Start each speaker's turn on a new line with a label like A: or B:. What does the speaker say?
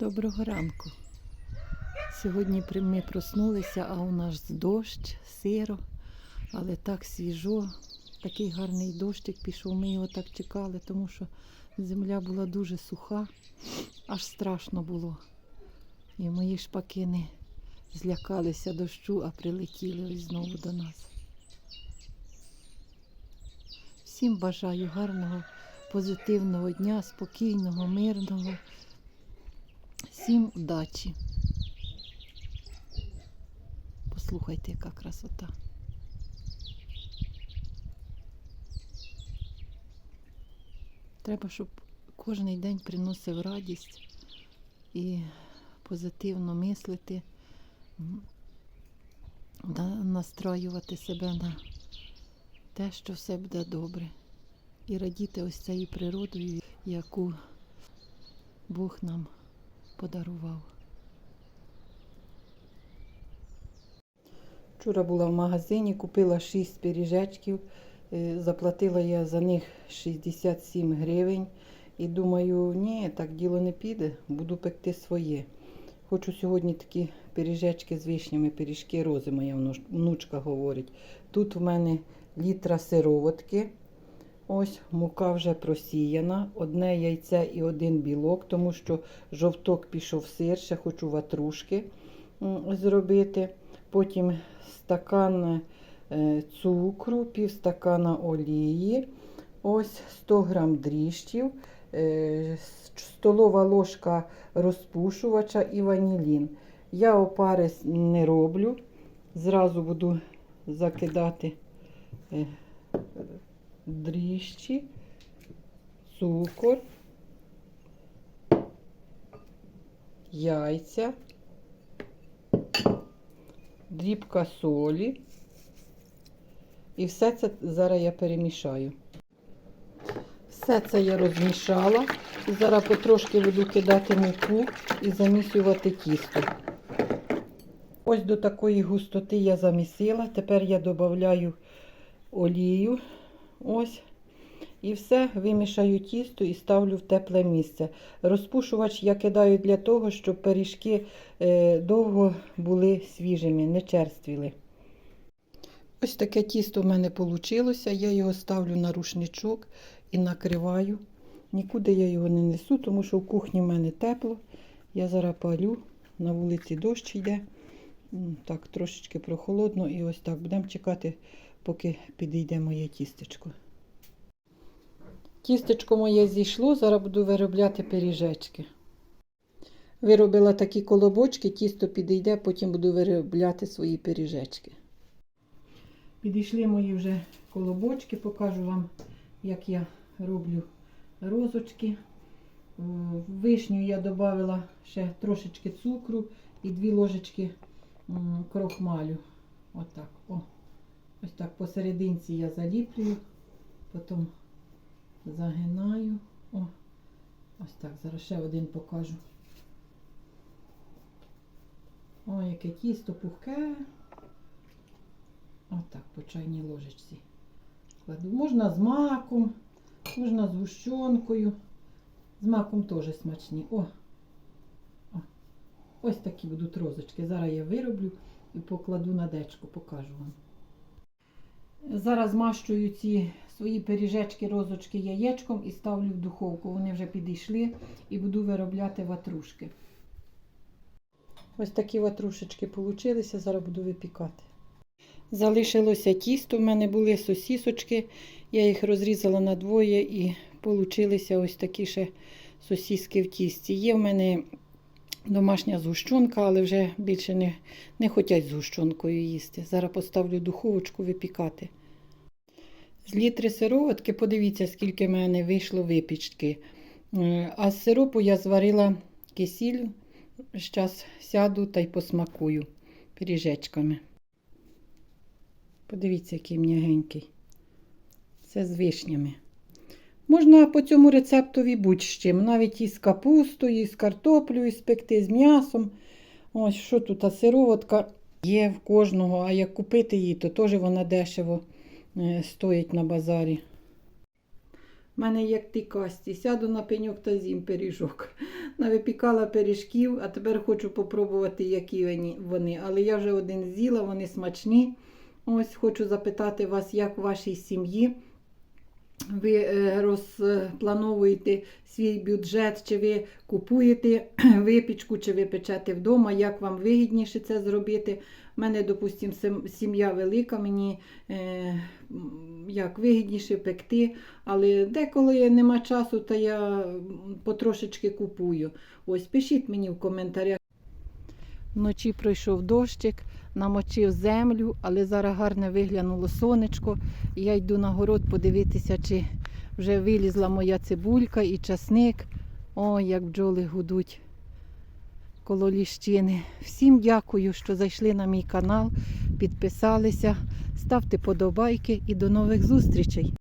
A: Доброго ранку. Сьогодні ми проснулися, а у нас дощ, сиро, але так свіжо. Такий гарний дощик пішов. Ми його так чекали, тому що земля була дуже суха, аж страшно було. І мої шпакини злякалися дощу, а прилетіли ось знову до нас. Всім бажаю гарного, позитивного дня, спокійного, мирного. Всім удачі. Послухайте, яка красота. Треба, щоб кожен день приносив радість і позитивно мислити, настроювати себе на те, що все буде добре. І радіти ось цією природою, яку Бог нам подарував. Вчора була в магазині, купила 6 пиріжечків, е, заплатила я за них 67 гривень. І думаю, ні, так діло не піде, буду пекти своє. Хочу сьогодні такі пиріжечки з вишнями, пиріжки рози, моя внучка говорить. Тут в мене літра сироватки. Ось мука вже просіяна, одне яйце і один білок, тому що жовток пішов сир, ще хочу ватрушки зробити. Потім стакан е, цукру, пів стакана олії, ось 100 грам дріжджів, е, столова ложка розпушувача і ванілін. Я опари не роблю, зразу буду закидати е, дріжджі, цукор, яйця, дрібка солі. І все це зараз я перемішаю. Все це я розмішала. І зараз потрошки буду кидати муку і замісювати тісто. Ось до такої густоти я замісила. Тепер я додаю олію. Ось. І все, вимішаю тісто і ставлю в тепле місце. Розпушувач я кидаю для того, щоб пиріжки е, довго були свіжими, не черствіли. Ось таке тісто в мене вийшло. Я його ставлю на рушничок і накриваю. Нікуди я його не несу, тому що в кухні в мене тепло. Я зараз палю, на вулиці дощ йде. Так, трошечки прохолодно і ось так. Будемо чекати, поки підійде моє тістечко. Тістечко моє зійшло, зараз буду виробляти пиріжечки. Виробила такі колобочки, тісто підійде, потім буду виробляти свої пиріжечки. Підійшли мої вже колобочки, покажу вам, як я роблю розочки. В вишню я додала ще трошечки цукру і дві ложечки крохмалю. Отак. О. Ось так посерединці я заліплюю, потім загинаю. О, ось так. Зараз ще один покажу. О, яке тісто пухке. Отак, по чайній ложечці. Кладу. Можна з маком, можна з гущонкою. З маком теж смачні. О. О. Ось такі будуть розочки. Зараз я вироблю і покладу на дечко, покажу вам. Зараз змащую ці свої пиріжечки, розочки яєчком і ставлю в духовку. Вони вже підійшли і буду виробляти ватрушки. Ось такі ватрушечки получилися, зараз буду випікати. Залишилося тісто, в мене були сосісочки, я їх розрізала на двоє і получилися ось такі ще сосіски в тісті. Є в мене домашня згущенка, але вже більше не, не хочуть з їсти. Зараз поставлю духовочку випікати. З літри сироватки, подивіться, скільки в мене вийшло випічки. Е, А з сиропу я зварила кисіль. Зараз сяду та й посмакую пиріжечками. Подивіться, який м'ягенький. Це з вишнями. Можна по цьому рецептові будь з чим. Навіть із капустою, і з картоплею спекти, з м'ясом. Ось що тут, а сироватка є в кожного, а як купити її, то теж вона дешево стоїть на базарі. У мене як ти касті, сяду на пеньок та з'їм пиріжок. навипікала пиріжків, а тепер хочу попробувати, які вони- вони. Але я вже один з'їла, вони смачні. Ось хочу запитати вас, як в вашій сім'ї ви е, розплановуєте свій бюджет, чи ви купуєте випічку, чи ви печете вдома, як вам вигідніше це зробити. У мене, допустимо, сім'я велика, мені е, як вигідніше пекти, але деколи нема часу, то я потрошечки купую. Ось пишіть мені в коментарях. Вночі пройшов дощик, намочив землю, але зараз гарне виглянуло сонечко. Я йду на город подивитися, чи вже вилізла моя цибулька і часник. Ой, як бджоли гудуть коло ліщини. Всім дякую, що зайшли на мій канал, підписалися. Ставте подобайки і до нових зустрічей!